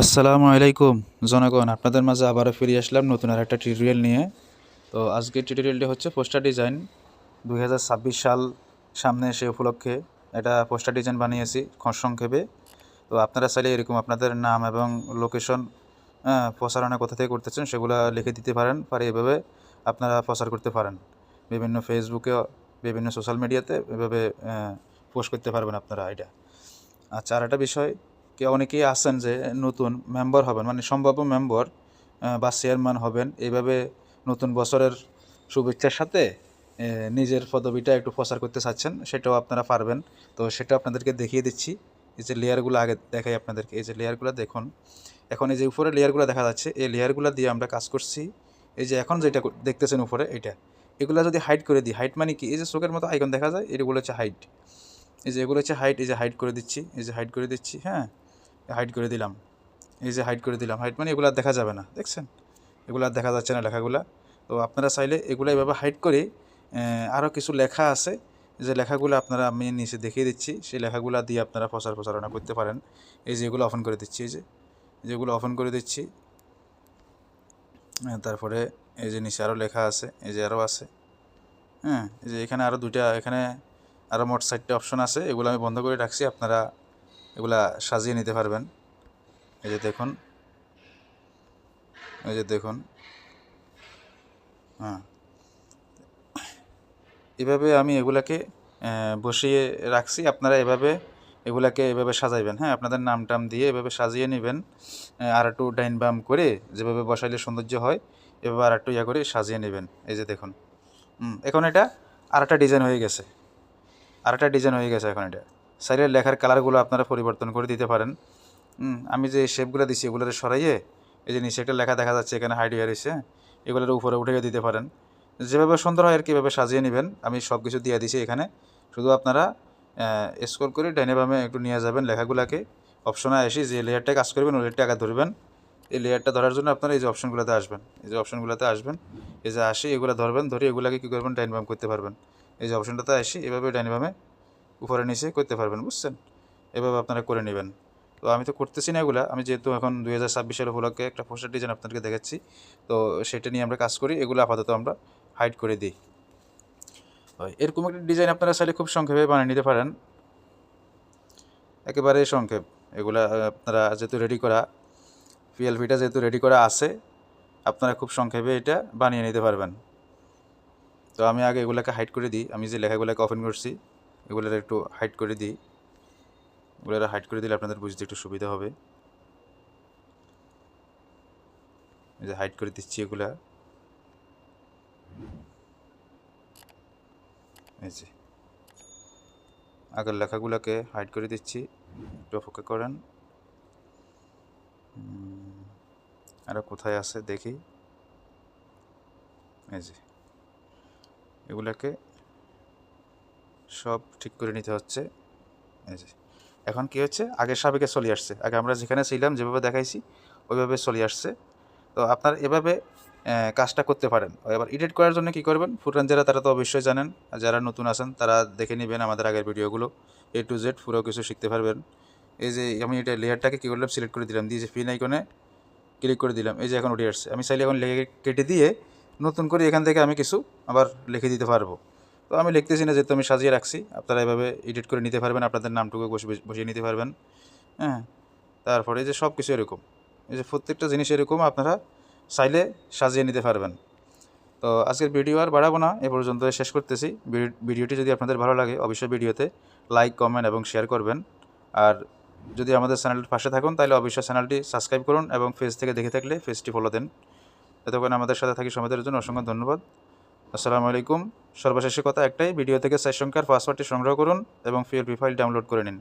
আসসালামু আলাইকুম, জনগণ। আপনাদের মাঝে আবারও ফিরে আসলাম নতুন আর একটা টিউটোরিয়াল নিয়ে। তো আজকের টিউটোরিয়ালটি হচ্ছে পোস্টার ডিজাইন দু হাজার ছাব্বিশ সাল সামনে এসে উপলক্ষে। এটা পোস্টার ডিজাইন বানিয়েছি সংক্ষেপে। তো আপনারা চাইলে এরকম আপনাদের নাম এবং লোকেশন প্রচারণা কোথা থেকে করতেছেন সেগুলো লিখে দিতে পারেন, পারে এভাবে আপনারা প্রচার করতে পারেন। বিভিন্ন ফেসবুকে বিভিন্ন সোশ্যাল মিডিয়াতে এভাবে পোস্ট করতে পারবেন আপনারা এটা। আচ্ছা আর একটা বিষয় কে অনেকেই আছেন যে নতুন মেম্বার হবেন মানে সম্ভাব্য মেম্বার বা চেয়ারম্যান হবেন। এইভাবে নতুন বছরের শুভেচ্ছার সাথে নিজের পদবিটা একটু প্রচার করতে চাচ্ছেন, সেটাও আপনারা পারবেন। তো সেটা আপনাদেরকে দেখিয়ে দিচ্ছি। এই যে লেয়ারগুলো আগে দেখাই আপনাদেরকে, এই যে লেয়ারগুলো দেখুন। এখন এই যে উপরে লেয়ারগুলো দেখা যাচ্ছে, এই লেয়ারগুলো দিয়ে আমরা কাজ করছি। এই যে এখন যেটা দেখতেছেন উপরে এটা এগুলো যদি হাইট করে দিই হাইট মানে কি? এই যে চোখের মতো আইকন দেখা যায়, এগুলো হচ্ছে হাইট এই যে এগুলো হচ্ছে হাইট এই যে হাইট করে দিচ্ছি, এই যে হাইট করে দিচ্ছি হ্যাঁ? হাইট করে দিলাম। এই যে হাইট করে দিলাম। হাইট মানে এগুলো দেখা যাবে না দেখছেন? এগুলো আর দেখা যাচ্ছে না লেখাগুলা। তো আপনারা চাইলে এগুলো এভাবে হাইট করে আরও কিছু লেখা আছে যে লেখাগুলো আপনারা আমি নিচে দেখিয়ে দিচ্ছি। সেই লেখাগুলো দিয়ে আপনারা প্রচার প্রচারণা করতে পারেন। এই যে এগুলো অফন করে দিচ্ছি এই যে যেগুলো অফন করে দিচ্ছি। হ্যাঁ, তারপরে এই যে নিচে আরও লেখা আছে এই যে আরও আছে। হ্যাঁ এই যে এখানে আরও দুইটা এখানে আরও মোট চারটে অপশন আছে। এগুলো আমি বন্ধ করে রাখছি। আপনারা এগুলা সাজিয়ে নিতে পারবেন। এই যে দেখুন। এই যে দেখুন। হ্যাঁ। এভাবে আমি এগুলাকে বসিয়ে রাখছি। আপনারা এভাবে এগুলাকে এভাবে সাজাইবেন। হ্যাঁ আপনাদের নাম টাম দিয়ে এভাবে সাজিয়ে নেবেন। আর একটু ডাইন বাম করে যেভাবে বসাইলে সৌন্দর্য হয়, এভাবে আর একটু ইয়া করে সাজিয়ে নেবেন। এই যে দেখুন। এখন এটা আর একটা ডিজাইন হয়ে গেছে। আর একটা ডিজাইন হয়ে গেছে এখন এটা। সাইডের লেখার কালারগুলো আপনারা পরিবর্তন করে দিতে পারেন। আমি যে শেপগুলো দিছি এগুলোর সরাইয়ে এই যে নিচে একটা লেখা দেখা যাচ্ছে, এখানে হাইড হয়ে রয়েছে এগুলোর উপরে উঠে দিতে পারেন। যেভাবে সুন্দর হয় আর কীভাবে সাজিয়ে নেবেন। আমি সব কিছু দিয়ে দিছি এখানে। শুধু আপনারা স্কোর করে ডাইনে একটু নিয়ে যাবেন লেখাগুলোকে। অপশনে আসি যে লেয়ারটা কাজ করবেন, ওই লেয়ারটা আগে ধরবেন। এই লেয়ারটা ধরার জন্য আপনারা এই যে অপশনগুলোতে আসবেন। এই যে অপশনগুলোতে আসবেন। এই যে আসি এগুলো ধরবেন, ধরে এগুলাকে কী করবেন, ডাইন বাম করতে পারবেন। এই যে অপশনটাতে আসি এভাবে ডাইন বামে উপরে নিচে করতে পারবেন, বুঝছেন? এভাবে আপনারা করে নেবেন। তো আমি তো করতেছি না এগুলা। আমি যেহেতু এখন দুই হাজার ছাব্বিশ উপলক্ষে একটা পোস্টার ডিজাইন আপনাদেরকে দেখাচ্ছি, তো সেটা নিয়ে আমরা কাজ করি। এগুলো আপাতত আমরা হাইড করে দিই। এরকম একটা ডিজাইন আপনারা চাইলে খুব সংক্ষেপে বানিয়ে নিতে পারেন। একেবারে সংক্ষেপ। এগুলা আপনারা যেহেতু রেডি করা পিএলপিটা যেহেতু রেডি করা আছে, আপনারা খুব সংক্ষেপে এটা বানিয়ে নিতে পারবেন। তো আমি আগে এগুলাকে হাইড করে দিই। আমি যে লেখাগুলোকে ওপেন করছি এগুলোর একটু হাইড করে দিই। এগুলো হাইড করে দিলে আপনাদের বুঝতে একটু সুবিধা হবে। এই যে হাইড করে দিচ্ছি এগুলা। এই আগের লেখাগুলোকে হাইড করে দিচ্ছি। একটু অপেক্ষা করেন। আর কোথায় আছে দেখি। এই যে। এগুলাকে সব ঠিক করে নিতে হচ্ছে। এই যে, এখন কি হচ্ছে? আগের সাবেকে চলে আসছে। আগে আমরা যেখানে ছিলাম, যেভাবে দেখাইছি, ওইভাবে চলে আসছে। তো আপনারা এভাবে কাজটা করতে পারেন। এবার এডিট করার জন্য কি করবেন? ফুটান যারা তারা তো অবশ্যই জানেন। আর যারা নতুন আছেন, তারা দেখে নেবেন আমাদের আগের ভিডিওগুলো। এ টু জেড পুরো কিছু শিখতে পারবেন। এই যে, আমি এটা লেয়ারটাকে কী করলাম? সিলেক্ট করে দিলাম। দিয়ে যে ফিন আইকনে ক্লিক করে দিলাম। এই যে, এখন উঠে আসছে। আমি চাইলে এখন লেগে কেটে দিয়ে নতুন করে এখান থেকে আমি কিছু আবার লিখে দিতে পারব। তো আমি লিখতেছি না, যেহেতু আমি সাজিয়ে রাখছি, আপনারা এভাবে এডিট করে নিতে পারবেন, আপনাদের নামটুকু বসে বসিয়ে নিতে পারবেন হ্যাঁ? তারপরে যে সব কিছু এরকম, এই যে প্রত্যেকটা জিনিস এরকম আপনারা চাইলে সাজিয়ে নিতে পারবেন। তো আজকের ভিডিও আর বাড়াবো না, এ পর্যন্ত শেষ করতেছি। ভিডিওটি যদি আপনাদের ভালো লাগে, অবশ্যই ভিডিওতে লাইক কমেন্ট এবং শেয়ার করবেন। আর যদি আমাদের চ্যানেলটির পাশে থাকুন, তাহলে অবশ্যই চ্যানেলটি সাবস্ক্রাইব করুন এবং ফেস থেকে দেখে থাকলে ফেসটি ফলো দেন। এতক্ষণ আমাদের সাথে থাকি সমাজের জন্য অসংখ্য ধন্যবাদ। আসসালামু আলাইকুম। সর্বশেষে কথা একটাই, ভিডিও থেকে সাইট সংখ্যার পাসওয়ার্ডটি সংগ্রহ করুন এবং পিএলপি ফাইল ডাউনলোড করে নিন।